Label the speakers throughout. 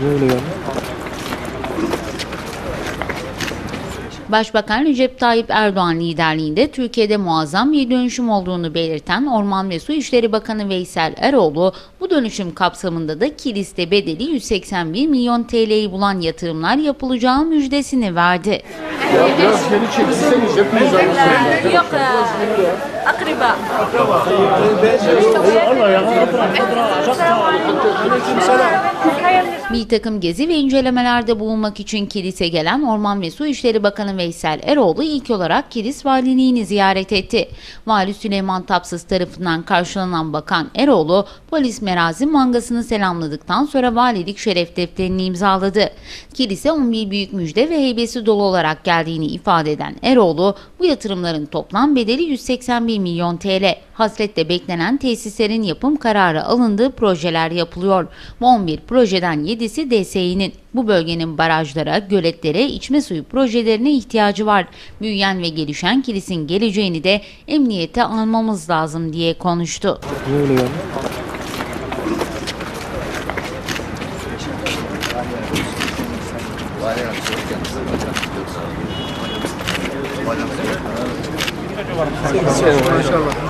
Speaker 1: Ne oluyor?
Speaker 2: Başbakan Recep Tayyip Erdoğan liderliğinde Türkiye'de muazzam bir dönüşüm olduğunu belirten Orman ve Su İşleri Bakanı Veysel Eroğlu, bu dönüşüm kapsamında da kiliste bedeli 181 milyon TL'yi bulan yatırımlar yapılacağı müjdesini verdi.
Speaker 1: Ya biraz geri çekilseniz hepiniz aynı
Speaker 3: Yok e, akraba. Akraba. Allah ya. Aleyküm selam.
Speaker 2: Bir takım gezi ve incelemelerde bulunmak için Kilis'e gelen Orman ve Su İşleri Bakanı Veysel Eroğlu ilk olarak Kilis Valiliğini ziyaret etti. Vali Süleyman Tapsız tarafından karşılanan Bakan Eroğlu, polis merazi mangasını selamladıktan sonra valilik şeref defterini imzaladı. Kilis'e 11 büyük müjde ve heybesi dolu olarak geldiğini ifade eden Eroğlu, bu yatırımların toplam bedeli 181 milyon TL. Hasretle beklenen tesislerin yapım kararı alındığı projeler yapılıyor. Bu 11 projeden 7'si DSİ'nin. Bu bölgenin barajlara, göletlere, içme suyu projelerine ihtiyacı var. Büyüyen ve gelişen kilisin geleceğini de emniyete almamız lazım diye konuştu.
Speaker 1: Böyle yani.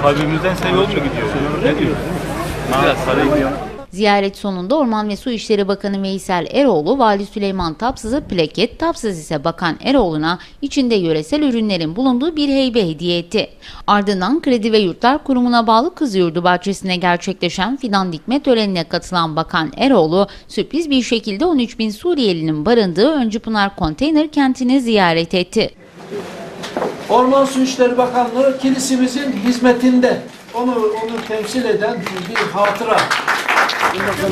Speaker 4: Kalbimizden sen yol mu gidiyor? Ne diyor?
Speaker 2: Ziyaret sonunda Orman ve Su İşleri Bakanı Veysel Eroğlu, Vali Süleyman Tapsız'a plaket, Tapsız ise Bakan Eroğlu'na içinde yöresel ürünlerin bulunduğu bir heybe hediye etti. Ardından Kredi ve Yurtlar Kurumu'na bağlı Kız Yurdu bahçesine gerçekleşen fidan dikme törenine katılan Bakan Eroğlu, sürpriz bir şekilde 13 bin Suriyelinin barındığı Öncüpınar Konteyner kentini ziyaret etti.
Speaker 5: Orman Su İşleri Bakanlığı kilisimizin hizmetinde. Onu onu temsil eden bir hatıra.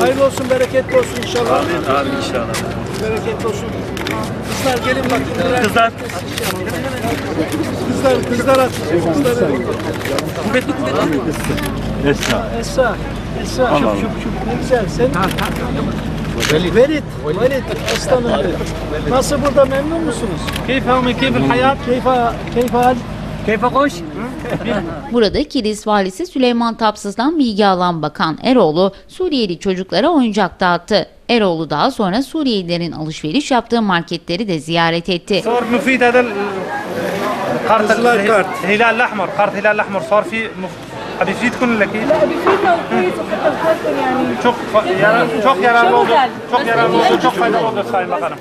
Speaker 5: Hayırlı olsun, bereketli olsun inşallah.
Speaker 4: Abi inşallah.
Speaker 5: Bereketli olsun. Kızlar gelin bakın.
Speaker 4: Kızlar.
Speaker 5: Kızlar, kızlar at. Kızlar.
Speaker 4: Esra.
Speaker 5: Esra, Esra.
Speaker 4: Allah
Speaker 5: Şup,
Speaker 4: Allah.
Speaker 5: şup, şup. Ne güzel. Sen? Verit, Verit aslanım. Verit. Nasıl burada memnun musunuz?
Speaker 4: Keyif alma, keyif hayat.
Speaker 5: Keyif, keyif
Speaker 4: al. Keyfe koş.
Speaker 2: Burada Kilis valisi Süleyman Tapsız'dan bilgi alan Bakan Eroğlu Suriyeli çocuklara oyuncak dağıttı. Eroğlu daha sonra Suriyelilerin alışveriş yaptığı marketleri de ziyaret etti.
Speaker 6: Sor
Speaker 5: müfid
Speaker 6: edel
Speaker 5: kart
Speaker 6: hilal ahmar kart hilal ahmar sor fi Hadi
Speaker 3: fit kunlaki. Hadi fit kunlaki.
Speaker 6: Çok yani çok yararlı oldu. Çok yararlı oldu. Çok faydalı oldu Sayın Bakanım.